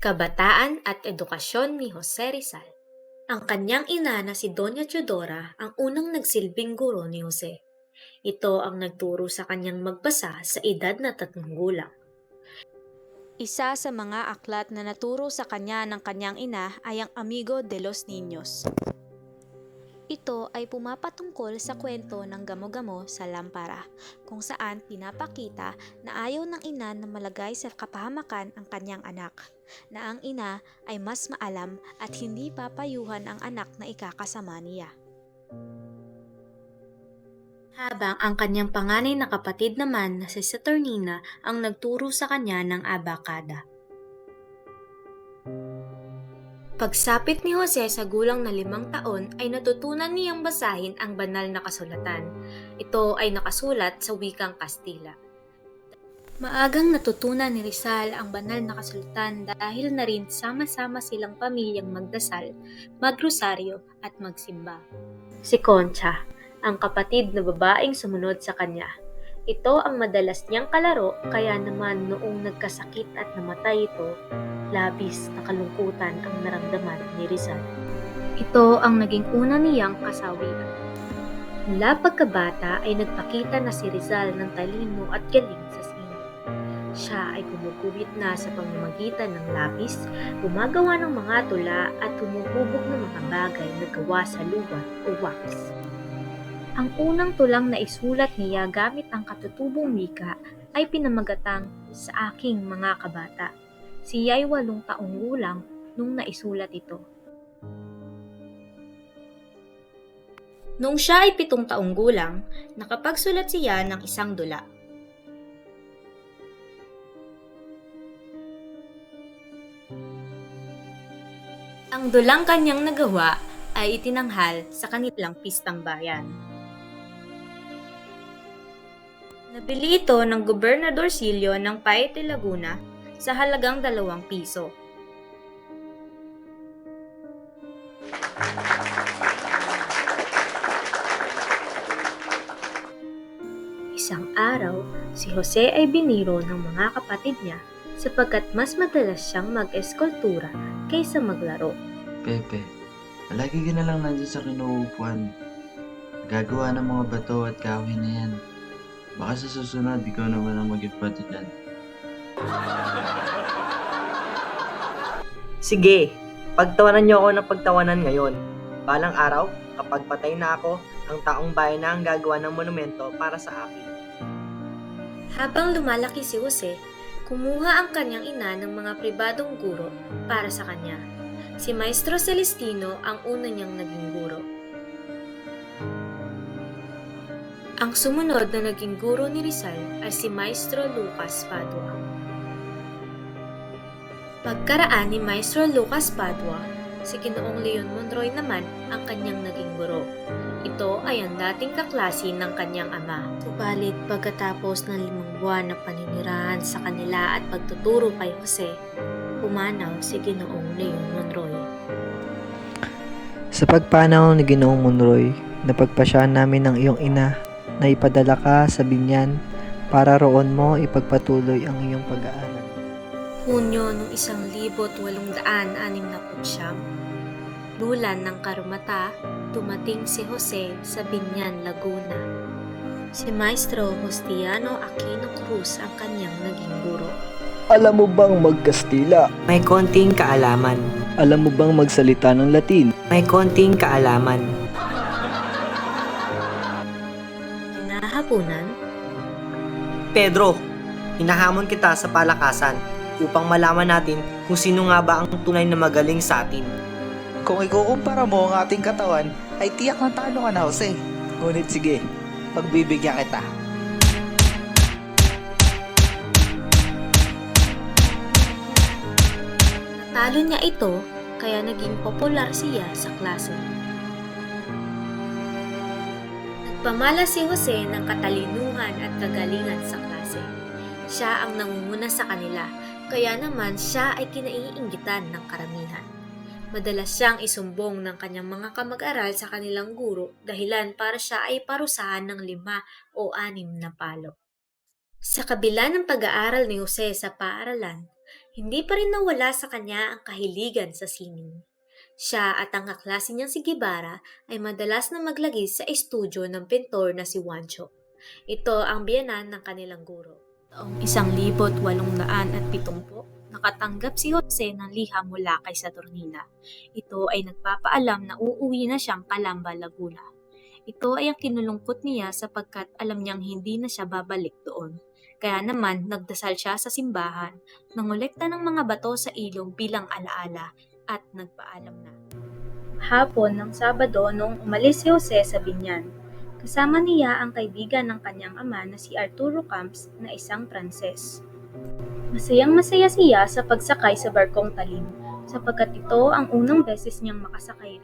Kabataan at Edukasyon ni Jose Rizal Ang kanyang ina na si Doña Teodora ang unang nagsilbing guro ni Jose. Ito ang nagturo sa kanyang magbasa sa edad na tatlong gulang. Isa sa mga aklat na naturo sa kanya ng kanyang ina ay ang Amigo de los Niños. Ito ay pumapatungkol sa kwento ng gamo-gamo sa lampara, kung saan pinapakita na ayaw ng ina na malagay sa kapahamakan ang kanyang anak, na ang ina ay mas maalam at hindi papayuhan ang anak na ikakasama niya. Habang ang kanyang panganay na kapatid naman na si Saturnina ang nagturo sa kanya ng abakada. Pagsapit ni Jose sa gulang na limang taon ay natutunan niyang basahin ang banal na kasulatan. Ito ay nakasulat sa wikang Kastila. Maagang natutunan ni Rizal ang banal na kasulatan dahil na rin sama-sama silang pamilyang magdasal, magrosaryo at magsimba. Si Concha, ang kapatid na babaeng sumunod sa kanya. Ito ang madalas niyang kalaro kaya naman noong nagkasakit at namatay ito, labis na kalungkutan ang naramdaman ni Rizal. Ito ang naging una niyang kasawian. Mula pagkabata ay nagpakita na si Rizal ng talino at galing sa sining. Siya ay gumuguhit na sa pamamagitan ng lapis, gumagawa ng mga tula at humuhubog ng mga bagay na gawa sa luwa o wax. Ang unang tulang na isulat niya gamit ang katutubong wika ay pinamagatang sa aking mga kabata. Siya ay walong taong gulang nung naisulat ito. Nung siya ay pitong taong gulang, nakapagsulat siya ng isang dula. Ang dulang kanyang nagawa ay itinanghal sa kanilang pistang bayan. Nabili ito ng Gobernador Silio ng Paete Laguna sa halagang dalawang piso. Isang araw, si Jose ay biniro ng mga kapatid niya sapagkat mas madalas siyang mag-eskultura kaysa maglaro. Pepe, palagi ka na lang nandyan sa kinuupuan. Gagawa ng mga bato at kahoy na yan. Baka sa susunod, ikaw naman ang dyan. Sige, pagtawanan niyo ako ng pagtawanan ngayon. Balang araw, kapag patay na ako, ang taong bayan na ang gagawa ng monumento para sa akin. Habang lumalaki si Jose, kumuha ang kanyang ina ng mga pribadong guro para sa kanya. Si Maestro Celestino ang una niyang naging guro. Ang sumunod na naging guro ni Rizal ay si Maestro Lucas Padua. Pagkaraan ni Maestro Lucas Padua, si Ginoong Leon Monroy naman ang kanyang naging guro. Ito ay ang dating kaklase ng kanyang ama. Subalit pagkatapos ng limang buwan na paninirahan sa kanila at pagtuturo kay Jose, pumanaw si Ginoong Leon Monroy. Sa pagpanaw ni Ginoong Monroy, napagpasyahan namin ng iyong ina na ipadala ka sa binyan para roon mo ipagpatuloy ang iyong pag-aaral. Hunyo noong isang libot walong daan anim na putsyam, bulan ng karumata, dumating si Jose sa Binyan, Laguna. Si Maestro Justiano Aquino Cruz ang kanyang naging guro. Alam mo bang magkastila? May konting kaalaman. Alam mo bang magsalita ng Latin? May konting kaalaman. Kinahapunan, Pedro, hinahamon kita sa palakasan upang malaman natin kung sino nga ba ang tunay na magaling sa atin. Kung ikukumpara mo ang ating katawan, ay tiyak na talo ka na, Jose. Ngunit sige, pagbibigyan kita. natalo niya ito kaya naging popular siya sa klase. Nagpamala si Jose ng katalinuhan at kagalingan sa klase. Siya ang nangunguna sa kanila, kaya naman siya ay kinaiinggitan ng karamihan. Madalas siyang isumbong ng kanyang mga kamag-aral sa kanilang guro dahilan para siya ay parusahan ng lima o anim na palo. Sa kabila ng pag-aaral ni Jose sa paaralan, Hindi pa rin nawala sa kanya ang kahiligan sa sining. Siya at ang kaklase niyang si Gibara ay madalas na maglagi sa estudyo ng pintor na si Wancho. Ito ang biyanan ng kanilang guro. Taong isang libot walong daan at pitumpo, nakatanggap si Jose ng liham mula kay Saturnina. Ito ay nagpapaalam na uuwi na siyang Calamba, Laguna. Ito ay ang kinulungkot niya sapagkat alam niyang hindi na siya babalik doon. Kaya naman nagdasal siya sa simbahan, nangolekta ng mga bato sa ilog bilang alaala at nagpaalam na. Hapon ng Sabado noong umalis si Jose sa binyan, kasama niya ang kaibigan ng kanyang ama na si Arturo Camps na isang Pranses. Masayang masaya siya sa pagsakay sa barkong talim sapagkat ito ang unang beses niyang makasakay